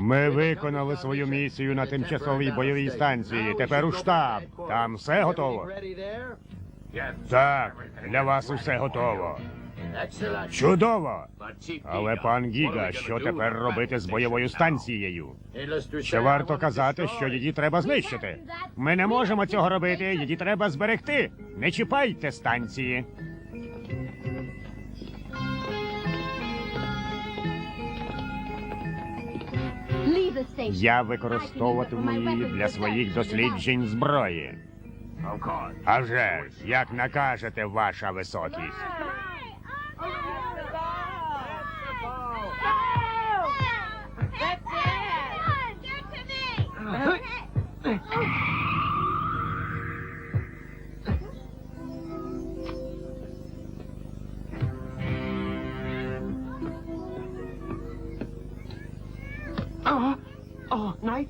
Ми виконали свою місію на тимчасовій бойовій станції. Тепер у штаб. Там все готово. Так, для вас усе готово. Чудово! Але пан Гіга, що тепер робити з бойовою станцією? Чи варто казати, що її треба знищити? Ми не можемо цього робити, її треба зберегти. Не чіпайте станції. Я використовуватиму її для своїх досліджень зброї. А вже ж, як накажете, ваша високість.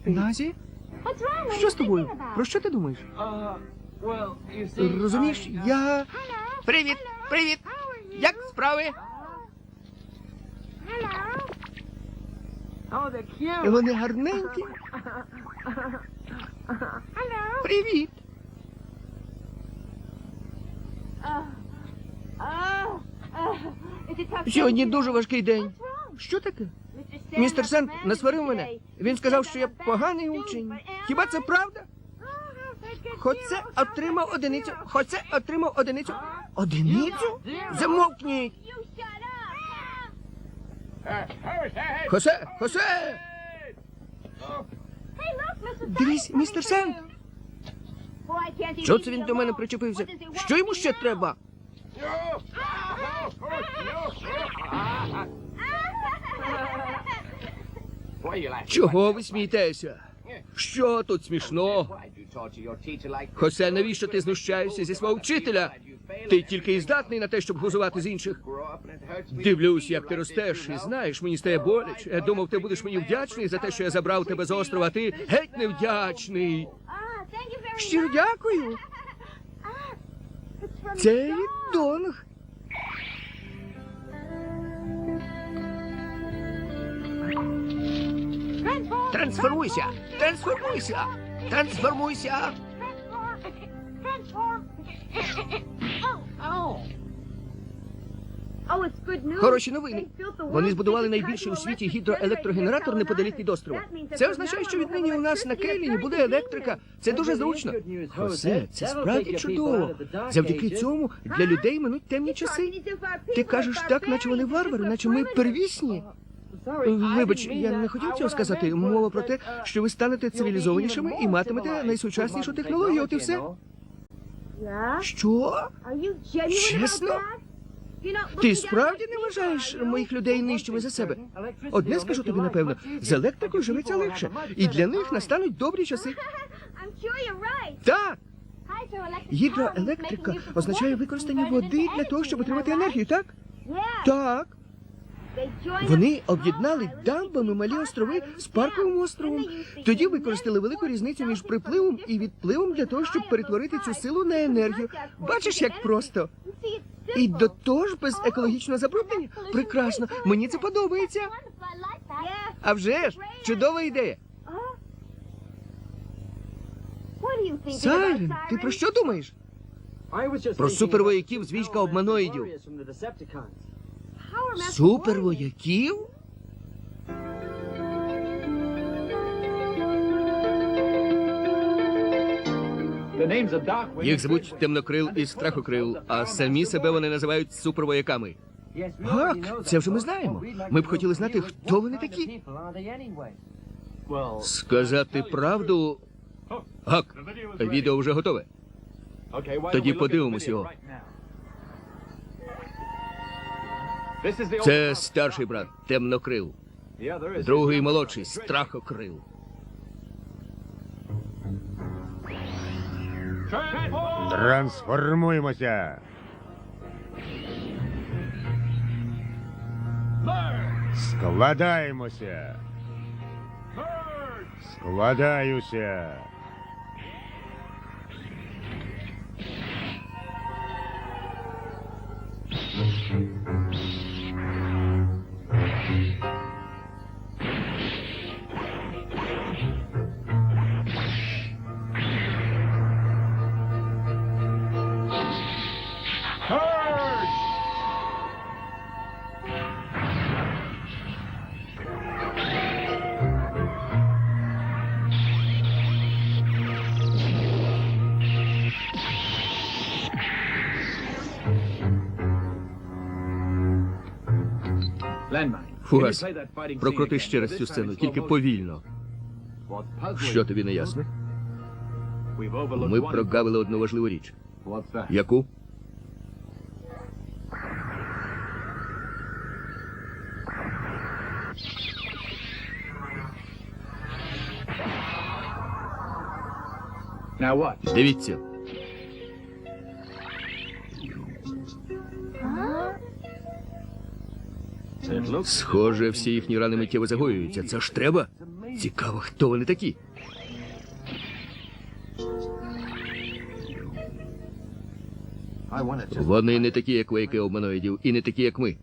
Назі? Що з тобою? Про що ти думаєш? Розумієш, я. Привіт! Привіт! Як справи? Вони гарненькі. Привіт! Сьогодні дуже важкий день. Що таке? Містер Сент насварив мене. Він сказав, що я поганий учень. Хіба це правда? Хоце отримав одиницю. Хоце отримав одиницю. Одиницю? Замовкніть! Хосе! Хосе! Дивись, містер Сент! Що це він до мене причепився? Що йому ще треба? Чого ви смієтеся? Що тут смішного? Хосе, навіщо ти знущаєшся зі свого вчителя? Ти тільки і здатний на те, щоб глузувати з інших. Дивлюсь, як ти ростеш, і знаєш, мені стає боляче. Я думав, ти будеш мені вдячний за те, що я забрав тебе з острова, а ти геть невдячний. Щиро дякую. Це Донг. Трансформуйся! Трансформуйся! Трансформуйся! Хороші новини. Вони збудували найбільший у світі гідроелектрогенератор неподалік від острова. Це означає, що віднині у нас на Келіні буде електрика. Це дуже зручно. Хосе, це справді чудово. Завдяки цьому для людей минуть темні часи. Ти кажеш так, наче вони варвари, наче ми первісні. Вибач, я не хотів цього сказати. Мова про те, що ви станете цивілізованішими і матимете найсучаснішу технологію. От і все. Що? Чесно? Ти справді не вважаєш моїх людей нижчими за себе? Одне скажу тобі напевно, з електрикою живеться легше, і для них настануть добрі часи. Так, гідроелектрика означає використання води для того, щоб отримати енергію, так? Так. Вони об'єднали дамбами малі острови з парковим островом. Тоді використали велику різницю між припливом і відпливом для того, щоб перетворити цю силу на енергію. Бачиш, як просто. І до того ж без екологічного забруднення. Прекрасно, мені це подобається. А вже ж, чудова ідея. Сайрен, ти про що думаєш? Про супервояків з війська обманоїдів. Супервояків? Їх звуть темнокрил і страхокрил, а самі себе вони називають супервояками. Гак, це вже ми знаємо. Ми б хотіли знати, хто вони такі. Сказати правду. Гак, відео вже готове. Тоді подивимось його. Це старший брат, темнокрил. Другий молодший страхокрил. Трансформуємося. Складаємося. Складаюся. Фугас, прокрути ще раз цю сцену, тільки повільно. Що тобі не ясно? Ми прогавили одну важливу річ. Яку? Дивіться. Схоже, всі їхні рани миттєво загоюються. Це ж треба. Цікаво, хто вони такі. Вони не такі, як вояки обманоїдів, і не такі, як ми.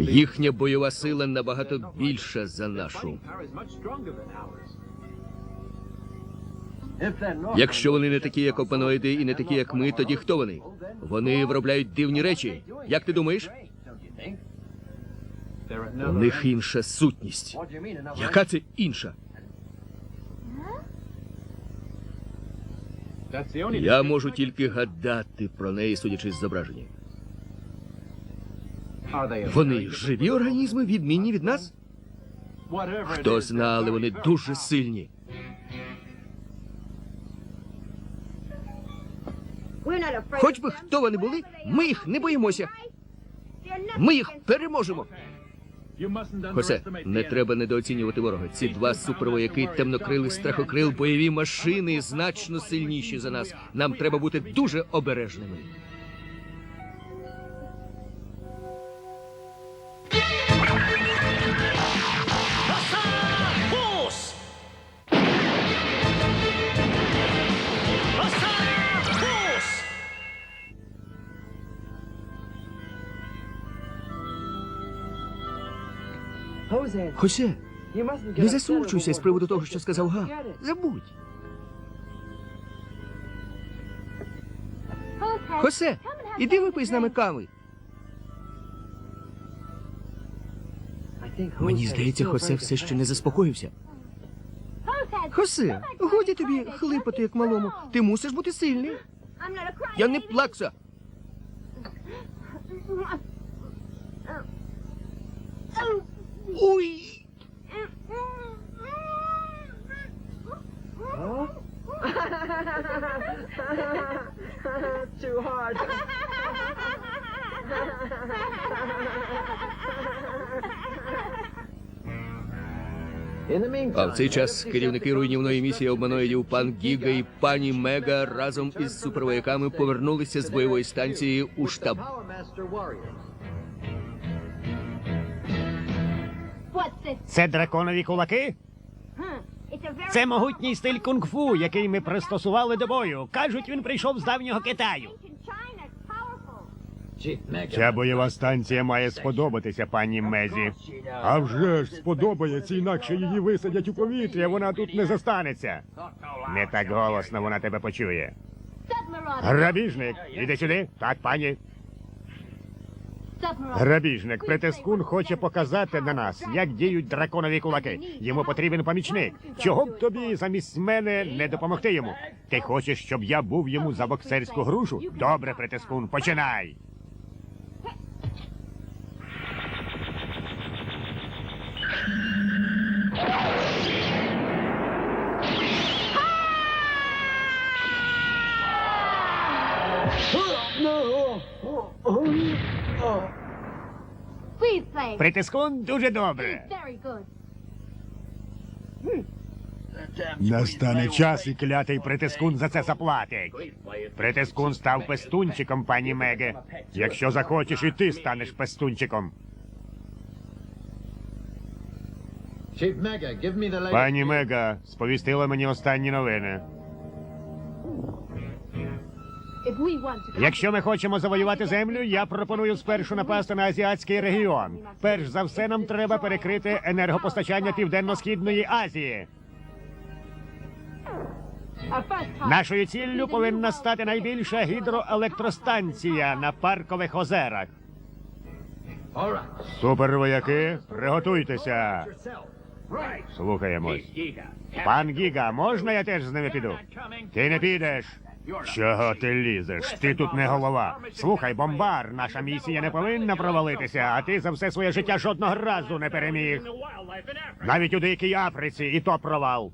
Їхня бойова сила набагато більша за нашу. Якщо вони не такі, як опаноїди, і не такі, як ми, тоді хто вони? Вони виробляють дивні речі. Як ти думаєш? У них інша сутність. Яка це інша? Я можу тільки гадати про неї, судячи з зображення. Вони живі організми, відмінні від нас? Хто зна, але вони дуже сильні. Хоч би хто вони були, ми їх не боїмося. Ми їх переможемо. Хосе, не треба недооцінювати ворога. Ці два супервояки, темнокрили, страхокрил, бойові машини значно сильніші за нас. Нам треба бути дуже обережними. Хосе, не засмучуйся з приводу того, що сказав Га. Забудь. Хосе, іди випий з нами кави. Мені здається, Хосе все ще не заспокоївся. Хосе, годі тобі хлипати як малому. Ти мусиш бути сильний. Я не плакса. Ой. А в цей час керівники руйнівної місії обманоїдів пан Гіга і пані Мега разом із супервояками повернулися з бойової станції у штаб. Це драконові кулаки? Це могутній стиль кунг-фу, який ми пристосували до бою. Кажуть, він прийшов з давнього Китаю. Ця бойова станція має сподобатися пані Мезі. А вже ж сподобається, інакше її висадять у повітря, вона тут не застанеться. Не так голосно вона тебе почує. Грабіжник, іди сюди. Так, пані. Грабіжник, притискун хоче показати на нас, як діють драконові кулаки. Йому потрібен помічник. Чого б тобі замість мене не допомогти йому? Ти хочеш, щоб я був йому за боксерську грушу? Добре, притискун, починай. Притискун дуже добре. Настане час, і клятий притискун за це заплатить. Притискун став пестунчиком, пані Меге. Якщо захочеш, і ти станеш пестунчиком. Пані Мега сповістила мені останні новини. Якщо ми хочемо завоювати землю, я пропоную спершу напасти на азіатський регіон. Перш за все, нам треба перекрити енергопостачання південно-східної Азії. Нашою ціллю повинна стати найбільша гідроелектростанція на паркових озерах. Супервояки, приготуйтеся. Слухаємось. Пан Гіга, можна я теж з ними піду? Ти не підеш. Чого ти лізеш? Ти тут не голова. Слухай, бомбар, наша місія не повинна провалитися, а ти за все своє життя жодного разу не переміг. Навіть у диякій Африці, і то провал.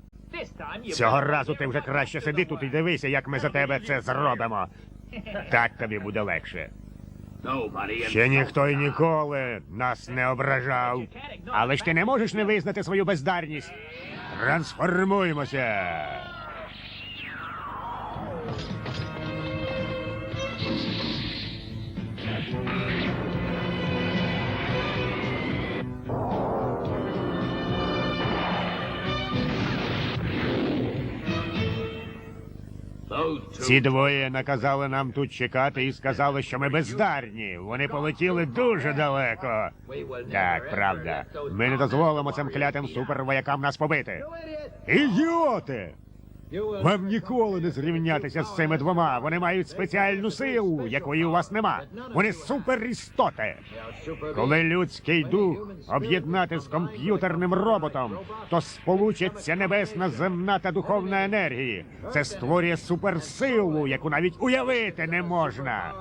Цього разу ти вже краще сиди тут і дивися, як ми за тебе це зробимо. Так тобі буде легше. Ще ніхто й ніколи нас не ображав. Але ж ти не можеш не визнати свою бездарність. Трансформуємося. Ці двоє наказали нам тут чекати і сказали, що ми бездарні. Вони полетіли дуже далеко. Так, правда. Ми не дозволимо цим клятим супервоякам нас побити. Ідіоти! Вам ніколи не зрівнятися з цими двома. Вони мають спеціальну силу, якої у вас нема. Вони суперістоти. Коли людський дух об'єднати з комп'ютерним роботом, то сполучаться небесна земна та духовна енергії. Це створює суперсилу, яку навіть уявити не можна.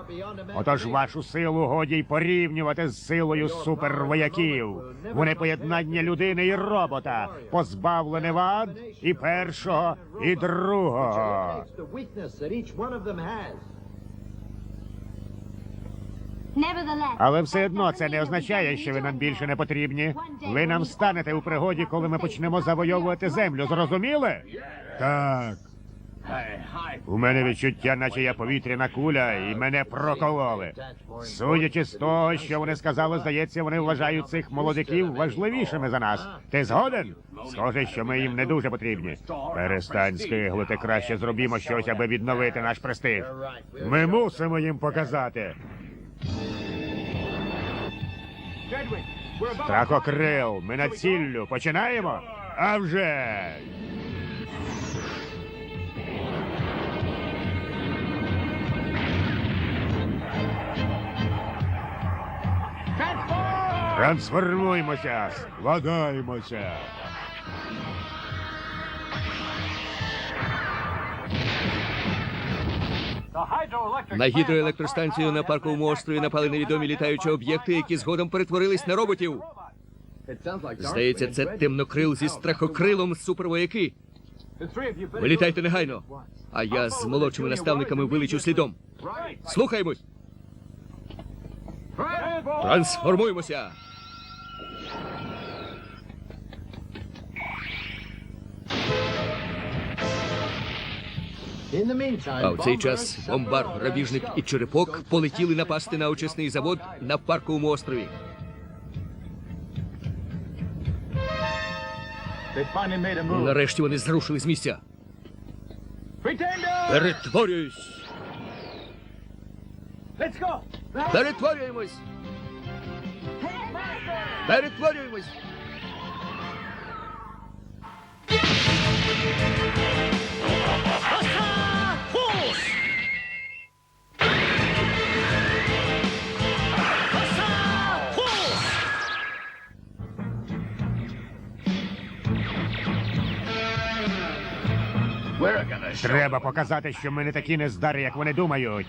Отож вашу силу годі й порівнювати з силою супервояків. Вони поєднання людини і робота, позбавлене вад і першого, і другого. Але все одно це не означає, що ви нам більше не потрібні. Ви нам станете у пригоді, коли ми почнемо завойовувати землю. Зрозуміли? Так. У мене відчуття, наче я повітряна куля, і мене прокололи. Судячи з того, що вони сказали, здається, вони вважають цих молодиків важливішими за нас. Ти згоден? Схоже, що ми їм не дуже потрібні. Перестань скиглити, краще зробімо щось, аби відновити наш престиж. Ми мусимо їм показати. Страхокрил, ми над ціллю. Починаємо? А вже! Трансформуймося, складаємося. На гідроелектростанцію на парковому острові напали невідомі літаючі об'єкти, які згодом перетворились на роботів. Здається, це темнокрил зі страхокрилом супервояки. Вилітайте негайно. А я з молодшими наставниками вилечу слідом. Слухаємось. Трансформуємося. А в цей час бомбар, грабіжник і черепок полетіли напасти на очисний завод на парковому острові. Нарешті вони зрушили з місця. Перетворююсь! Let's go! Перетворюємось! Перетворюємось! Треба показати, що ми не такі нездари, як вони думають.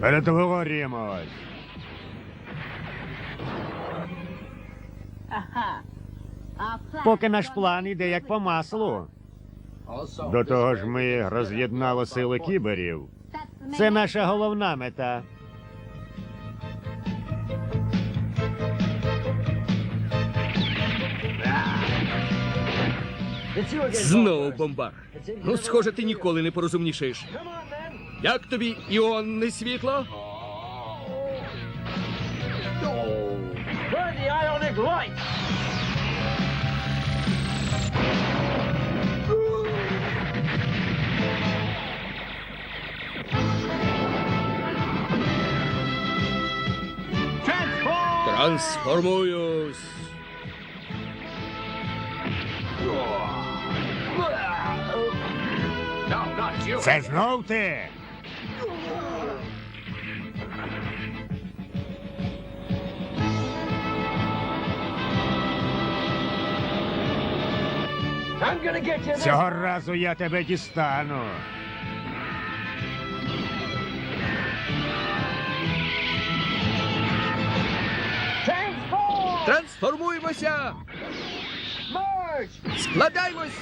Перетворюємось. Поки наш план іде як по маслу. До того ж, ми роз'єднали сили кіберів. Це наша головна мета. Знову бомбар. Ну, схоже, ти ніколи не порозумнішаєш. Як тобі іонне світло? Трансформуюсь. Це знов ти. Цього разу я тебе дістану. Трансформуємося! Складаємось!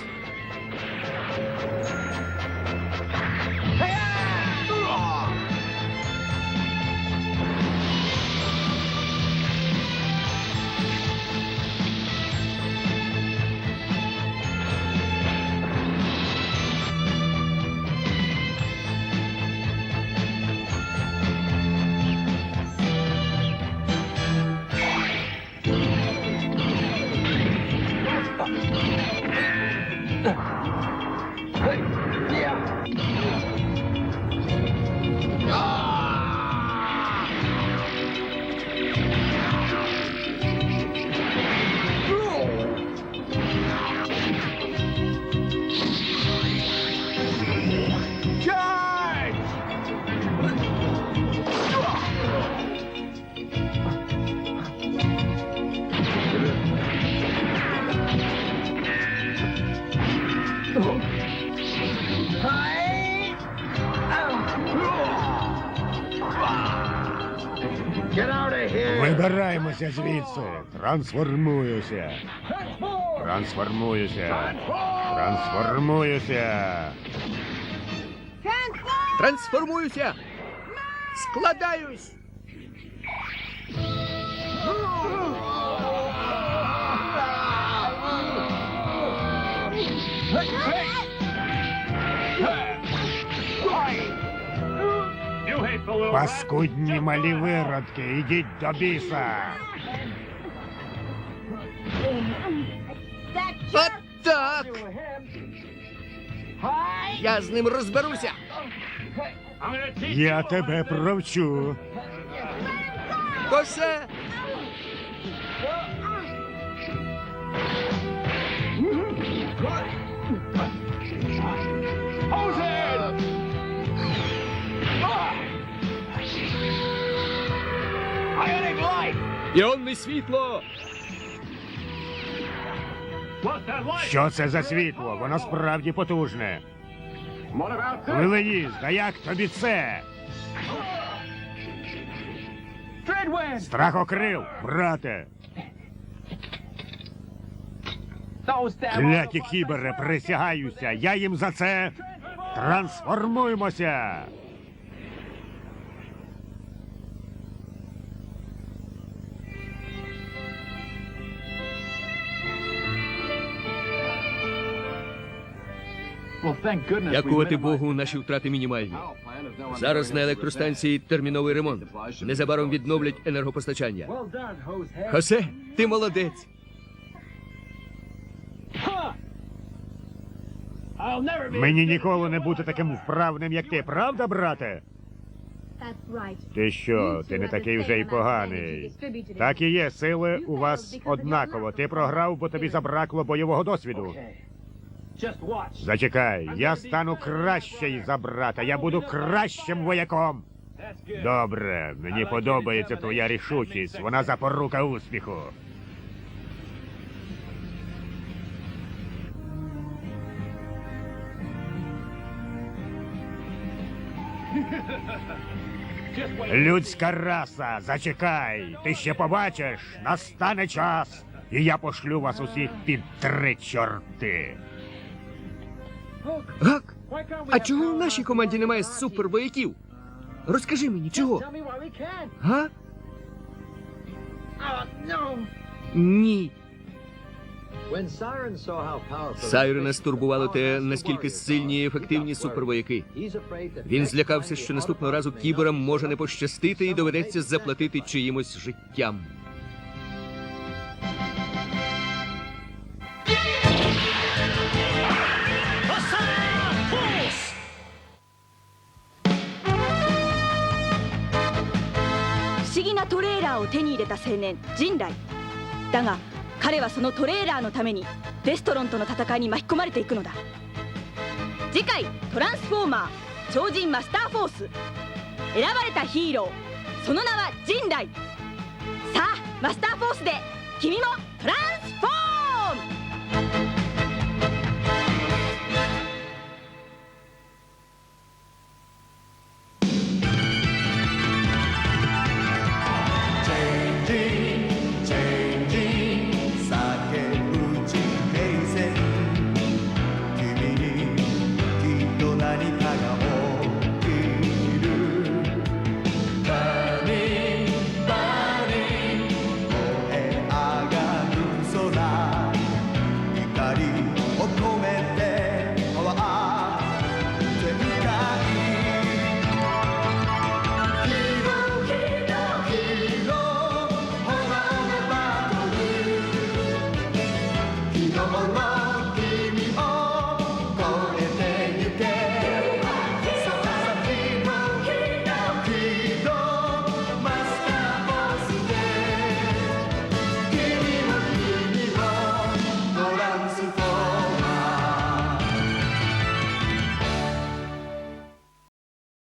Вибираємося звідси. Трансформуюся. Трансформуюся. Трансформуюся Трансформуюся! Складаюсь! Паскудні малі виродки, ідіть до біса. От так! Я з ним розберуся! Я тебе провчу. Косе! Іонне світло! Що це за світло? Воно справді потужне. Лилеїзд, а як тобі це? Страхокрил, брате. Кляті кібери, присягаюся, я їм за це трансформуємося. Дякувати Богу, наші втрати мінімальні. Зараз на електростанції терміновий ремонт. Незабаром відновлять енергопостачання. Хосе, ти молодець. Мені ніколи не бути таким вправним, як ти, правда, брате? Ти що, ти не такий вже й поганий. Так і є, сили у вас однаково. Ти програв, бо тобі забракло бойового досвіду. Зачекай, я стану кращий за брата, я буду кращим вояком. Добре, мені подобається твоя рішучість, вона запорука успіху. Людська раса, зачекай, ти ще побачиш, настане час, і я пошлю вас усіх під три чорти. Гак, а чого в нашій команді немає супервояків? Розкажи мені, чого? Га? Ні. Сайрена стурбувало те, наскільки сильні і ефективні супервояки. Він злякався, що наступного разу кіберам може не пощастити і доведеться заплатити чиїмось життям.「を手に入れた青年陣来」だが彼はそのトレーラーのためにデストロンとの戦いに巻き込まれていくのだ。次回「トランスフォーマー超人マスターフォース」選ばれたヒーローその名は陣来。さあマスターフォースで君もトランス